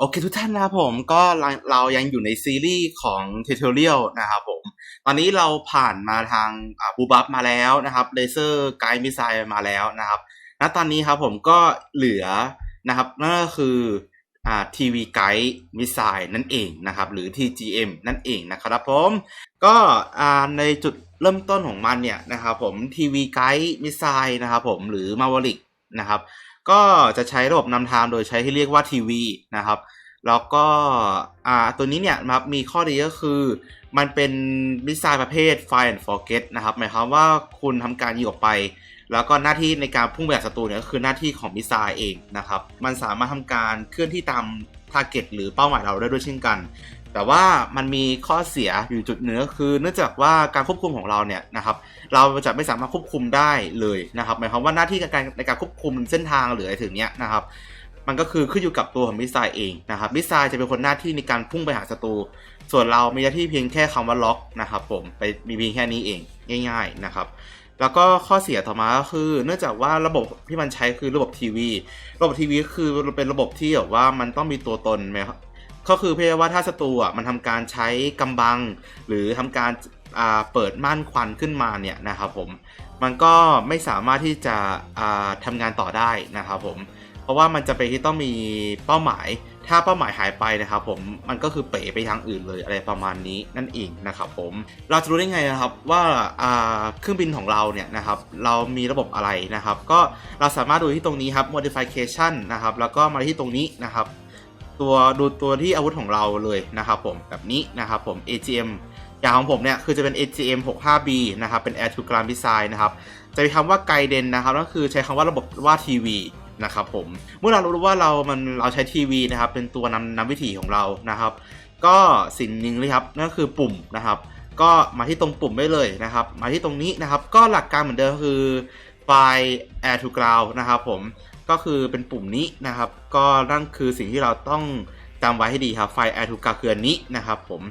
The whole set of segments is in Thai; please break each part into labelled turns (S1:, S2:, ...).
S1: โอเคทุกท่านนะครับผมก็เราเรายังอยู่ในซีรีส์ของ Tutorial นะครับผม ตอนนี้เราผ่านมาทางบูบัฟมาแล้วนะครับเลเซอร์ไกด์มิสไซมาแล้วนะครับณตอนนี้ครับผมก็เหลือนะครับนั่นก็คืออ่าทีวีไกด์มิสไซนั่นเองนะครับหรือ TGM นั่นเองนะครับผมก็อ่าในจุดเริ่มต้นของมันเนี่ยนะครับผมทีวีไกด์มิสไซนะครับผมหรือมาวลิกนะครับ ก็จะใช้ระบบนำทางโดยใช้ที่เรียกว่าทีวีนะครับ แล้วก็อ่าตัวนี้เนี่ยนะครับมีข้อดีก็คือ มันเป็นมิสไซล์ประเภท Fire and Forget นะครับ หมายความว่าคุณทำการยิงออกไป แล้วก็หน้าที่ในการพุ่งไปหาศัตรูเนี่ยก็คือหน้าที่ของมิสไซล์เองนะครับ มันสามารถทำการเคลื่อนที่ตามทาร์เก็ตหรือเป้าหมายเราได้ด้วยเช่นกัน แต่ว่ามันมีข้อเสียอยู่จุดหนึ่งคือเนื่องจากว่าการควบคุมของเราเนี่ยนะครับเราจะไม่สามารถควบคุมได้เลยนะครับหมายความว่าหน้าที่ในการในการควบคุมเส้นทางหรืออะไรถึงเนี้ยนะครับมันก็คือขึ้นอยู่กับตัวของมิสไซล์เองนะครับมิสไซล์จะเป็นคนหน้าที่ในการพุ่งไปหาศัตรูส่วนเรามีหน้าที่เพียงแค่คำว่าล็อกนะครับผมไปมีเพียงแค่นี้เองง่าย ๆนะครับ แล้วก็ข้อเสียต่อมาก็คือ เนื่องจากว่าระบบที่มันใช้คือระบบทีวี ระบบทีวีคือเป็นระบบที่แบบว่ามันต้องมีตัวตนไหมครับ ก็คือเพื่อว่าถ้าศัตรูอะมันทำการใช้กำบัง หรือทำการอ่าเปิดม่านควันขึ้นมาเนี่ยนะครับผมมันก็ไม่สามารถที่จะอ่าทำงานต่อได้นะครับผมเพราะว่ามันจะไปนที่ต้องมีเป้าหมาย ถ้าเป้าหมายหายไปนะครับผมมันก็คือเป๋ไปทางอื่นเลยอะไรประมาณนี้นั่นเองนะครับผมเราจะรู้ได้ไงนะครับว่าเครื่องบินของเราเนี่ยนะครับเรามีระบบอะไรนะครับ ก็เราสามารถดูที่ตรงนี้ครับ modification นะครับแล้วก็มาที่ตรงนี้นะครับ ตัวดูตัวที่อาวุธของเราเลยนะครับผมแบบนี้นะครับผม AGM อย่างของผมเนี่ยคือจะเป็น AGM 65B นะครับเป็น Air to Ground Design นะครับจะมีคำว่าไกเดนนะครับก็คือใช้คำว่าระบบว่าทีวีนะครับผมเมื่อเรารู้ว่าเรามันเราใช้ทีวีนะครับเป็นตัวนำนำวิถีของเรานะครับ ก็สิ่งหนึ่งเลยครับนั่นก็คือปุ่มนะครับ ก็มาที่ตรงปุ่มได้เลยนะครับ มาที่ตรงนี้นะครับ ก็หลักการเหมือนเดิมคือไฟล์ Air to Ground นะครับผม ก็คือเป็นปุ่มนี้นะครับ ก็นั่นคือสิ่งที่เราต้องจำไว้ให้ดีครับไฟล์ Air to Ground คืออันนี้นะครับผม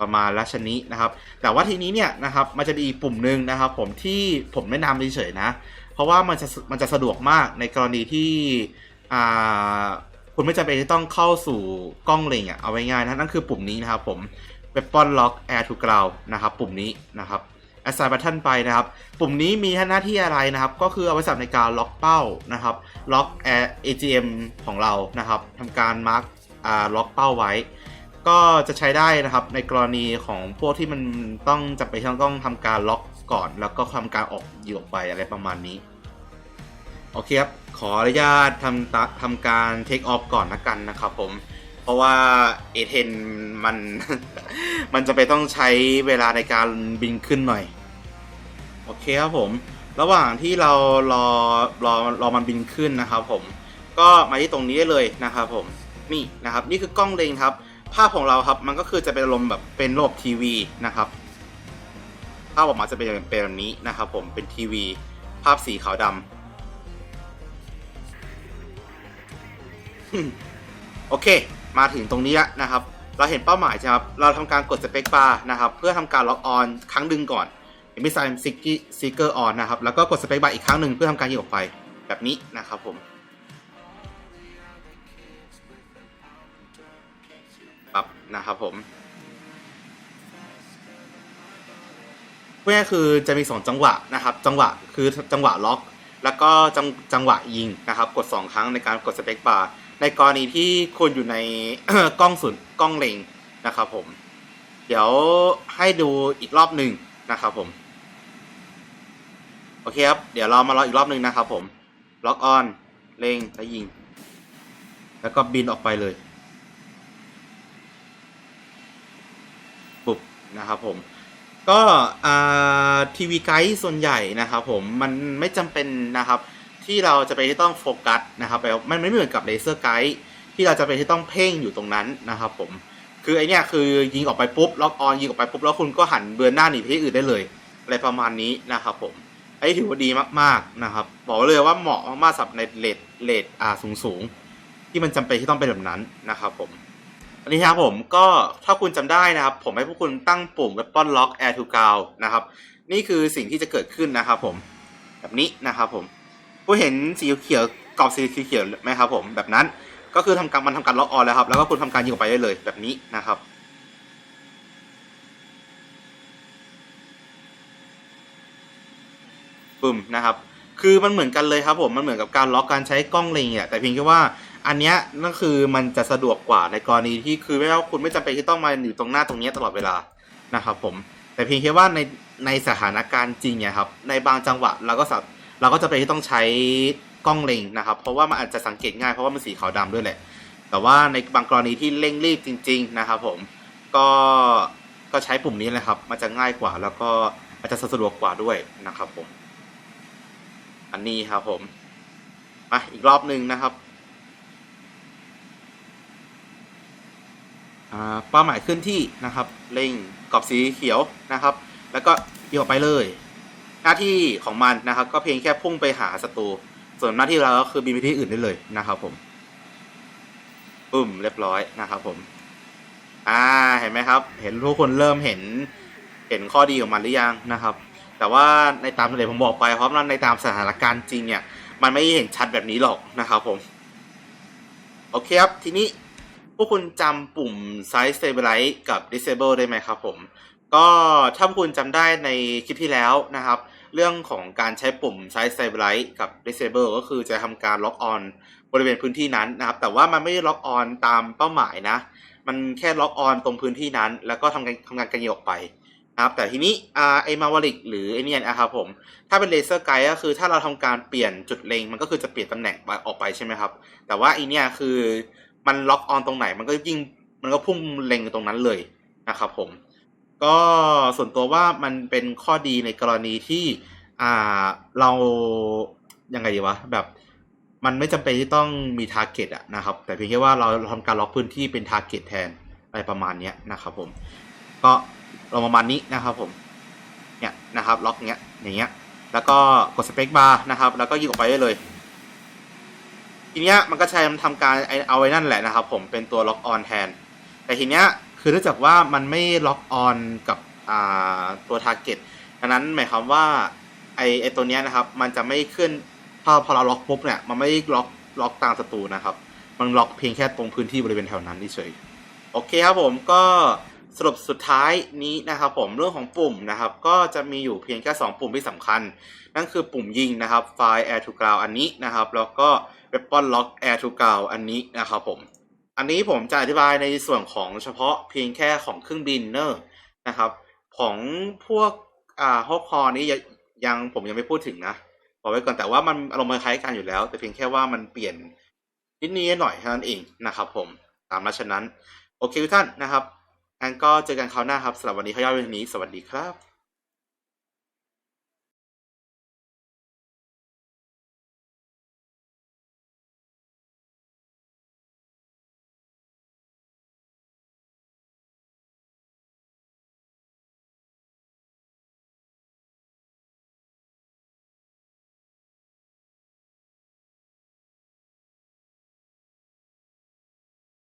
S1: ประมาณลักษณะนี้นะครับ แต่ว่าทีนี้เนี่ยนะครับมันจะมีปุ่มหนึ่งนะครับ ผมที่ผมแนะนำเฉยๆนะ เพราะว่ามันจะมันจะสะดวกมากในกรณีที่อ่าคุณไม่จำเป็นที่ต้องเข้าสู่กล้องเล็งอะเอาไว้ง่ายนะนั่นคือปุ่มนี้นะครับผม Weapon Lock Air to Ground นะครับ ปุ่มนี้นะครับ Assign Button ไปนะครับ ปุ่มนี้มีหน้าที่อะไรนะครับ ก็คือเอาไว้สำหรับในการล็อกเป้านะครับ ล็อก AGM ของเรานะครับทำการมาร์กอ่าล็อกเป้าไว้ ก็จะใช้ได้นะครับในกรณีของพวกที่มันต้องจำเป็นที่ต้องทำการล็อกก่อน แล้วก็ทำการออกยิงออกไปอะไรประมาณนี้โอเคครับ ขออนุญาตทำตะทำการเทคออฟก่อนนะกันนะครับผม เพราะว่า A10 มัน มันจะไปต้องใช้เวลาในการบินขึ้นหน่อย โอเคครับผม ระหว่างที่เรารอรอรอมันบินขึ้นนะครับผม ก็มาที่ตรงนี้ได้เลยนะครับผม นี่นะครับ นี่คือกล้องเล็งครับ ภาพของเราครับ มันก็คือจะเป็นอารมแบบเป็นระบบทีวีนะครับ ภาพออกมาจะเป็นเป็นแบบนี้นะครับผม เป็นทีวี ภาพสีขาวดำโอเค มาถึงตรงนี้นะครับ เราเห็นเป้าหมายใช่ไหมครับ เราทำการกดสเปคบาร์นะครับ เพื่อทำการล็อกออนครั้งหนึ่งก่อนเห็นมิสไซล์ซิกกี้ซิกเกอร์ออนนะครับ แล้วก็กดสเปคบาร์อีกครั้งหนึ่งเพื่อทำการยิงออกไปแบบนี้นะครับผมปรับนะครับผมเพื่อคือจะมีสองจังหวะนะครับ จังหวะคือจังหวะล็อก แล้วก็จังจังหวะยิงนะครับ กด 2 ครั้งในการกดสเปคบาร์ ในกรณีที่คุณอยู่ในกล้องศูนย์กล้องเล็งนะครับผม เดี๋ยวให้ดูอีกรอบหนึ่งนะครับผม โอเคครับ เดี๋ยวเรามาลอกอีกรอบหนึ่งนะครับผมล็อกออนเล็งแล้วยิง แล้วก็บินออกไปเลยปุ๊บนะครับผมก็ทีวีไกด์ส่วนใหญ่นะครับผมมันไม่จำเป็นนะครับ ที่เราจะไปที่ต้องโฟกัสนะครับแบบมันไม่เหมือนกับเลเซอร์ไกด์ที่เราจะไปที่ต้องเพ่งอยู่ตรงนั้นนะครับผมคือไอเนี้ยคือยิงออกไปปุ๊บล็อกออนยิงออกไปปุ๊บแล้วคุณก็หันเบือนหน้าหนีไปที่อื่นได้เลย อะไรประมาณนี้นะครับผมไอถือว่าดีมากๆนะครับ บอกไว้เลยว่าเหมาะมากๆสำหรับในเลทเลทอ่าสูงๆที่มันจำเป็นที่ต้องเป็นแบบนั้นนะครับผมอันนี้ครับผมก็ถ้าคุณจำได้นะครับ ผมให้พวกคุณตั้งปุ่ม Weapon Lock Air to Ground นะครับ นี่คือสิ่งที่จะเกิดขึ้นนะครับผม แบบนี้นะครับผม ผู้เห็นสีเขียวกรอบสีเขียวไหมครับผมแบบนั้นก็คือทำการมันทำการล็อกออนแล้วครับ แล้วก็คุณทำการยิงออกไปได้เลยแบบนี้นะครับปึ้มนะครับ คือมันเหมือนกันเลยครับผม มันเหมือนกับการล็อกการใช้กล้องเล็งเนี่ยแต่เพียงแค่ว่าอันเนี้ยนั่นคือมันจะสะดวกกว่าในกรณีที่คือไม่ว่าคุณไม่จำเป็นที่ต้องมาอยู่ตรงหน้าตรงนี้ตลอดเวลานะครับผม แต่เพียงแค่ว่าในในสถานการณ์จริงเนี่ยครับ ในบางจังหวะเราก็สับ เราก็จะเป็นที่ต้องใช้กล้องเล็งนะครับ เพราะว่ามันอาจจะสังเกตง่ายเพราะว่ามันสีขาวดำด้วยแหละ แต่ว่าในบางกรณีที่เร่งรีบจริง ๆนะครับ ผมก็ก็ใช้ปุ่มนี้แหละครับ มันจะง่ายกว่า แล้วก็อาจจะสะดวกกว่าด้วยนะครับผม อันนี้ครับผมมาอีกรอบหนึ่งนะครับอ่าเป้าหมายขึ้นที่นะครับ เล็งกรอบสีเขียวนะครับ แล้วก็ยิงออกไปเลย หน้าที่ของมันนะครับ ก็เพียงแค่พุ่งไปหาศัตรูส่วนหน้าที่เราก็คือบินไปที่อื่นได้เลยนะครับผมปุ่มเรียบร้อยนะครับผม อ่าเห็นไหมครับ เห็นทุกคนเริ่มเห็น เห็นข้อดีของมันหรือยังนะครับ แต่ว่าในตามที่ผมบอกไปเพราะว่าในตามสถานการณ์จริงเนี่ย มันไม่เห็นชัดแบบนี้หรอกนะครับผม โอเคครับ ทีนี้พวกคุณจำปุ่ม Size Stabilize กับ Disable ได้ไหมครับผม ก็ถ้าคุณจำได้ในคลิปที่แล้วนะครับ เรื่องของการใช้ปุ่ม Size Stabilize กับ Disable ก็คือจะทำการล็อกออนบริเวณพื้นที่นั้นนะครับ แต่ว่ามันไม่ได้ล็อกออนตามเป้าหมายนะ มันแค่ล็อกออนตรงพื้นที่นั้น แล้วก็ทำการทำการกระโยกไปนะครับ แต่ทีนี้อไอมาวลิกหรือไอเนี่ยนะครับผม ถ้าเป็นเลเซอร์ไกด์ก็คือถ้าเราทำการเปลี่ยนจุดเล็ง มันก็คือจะเปลี่ยนตำแหน่งออกไปใช่ไหมครับ แต่ว่าไอเนี่ยคือมันล็อกออนตรงไหนมันก็ยิ่งมันก็พุ่งเล็งตรงนั้นเลยนะครับผม ก็ส่วนตัวว่ามันเป็นข้อดีในกรณีที่อ่าเรายังไงดีวะแบบมันไม่จำเป็นที่ต้องมีทาร์เก็ตอะนะครับ แต่เพียงแค่ว่าเราทำการล็อกพื้นที่เป็นทาร์เก็ตแทนอะไรประมาณเนี้ยนะครับผม ก็ลองประมาณนี้นะครับผมเนี่ยนะครับล็อกเนี้ยอย่างเงี้ย แล้วก็กดสเปคบาร์นะครับ แล้วก็ยิงออกไปได้เลย ทีเนี้ยมันก็ใช้ทำการเอาไว้นั่นแหละนะครับ ผมเป็นตัวล็อกออนแทน แต่ทีเนี้ย คือเนื่องจากว่ามันไม่ล็อกออนกับตัวทาร์เก็ตดังนั้นหมายความว่าไอไอตัวเนี้ยนะครับ มันจะไม่ขึ้นพอพอเราล็อกปุ๊บเนี่ย มันไม่ได้ล็อกล็อกตามศัตรูนะครับ มันล็อกเพียงแค่ตรงพื้นที่บริเวณแถวนั้นเฉยโอเคครับผมก็สรุปสุดท้ายนี้นะครับผมเรื่องของปุ่มนะครับ ก็จะมีอยู่เพียงแค่2ปุ่มที่สำคัญ นั่นคือปุ่มยิงนะครับ Fire Air to Ground อันนี้นะครับ แล้วก็ Weapon Lock Air to Ground อันนี้นะครับผม อันนี้ผมจะอธิบายในส่วนของเฉพาะเพียงแค่ของเครื่องบินเนอร์นะครับ ของพวกอ่าฮอกคอนี้ยังผมยังไม่พูดถึงนะบอกไว้ก่อนแต่ว่ามันอารมณ์คล้ายกันอยู่แล้ว แต่เพียงแค่ว่ามันเปลี่ยนนิดนี้หน่อยเท่านั้นเองนะครับ ผมตามมาฉะนั้น โอเคทุกท่านนะครับงั้นก็เจอกันคราวหน้าครับสำหรับวันนี้เขาย่อเรื่องนี้ สวัสดีครับ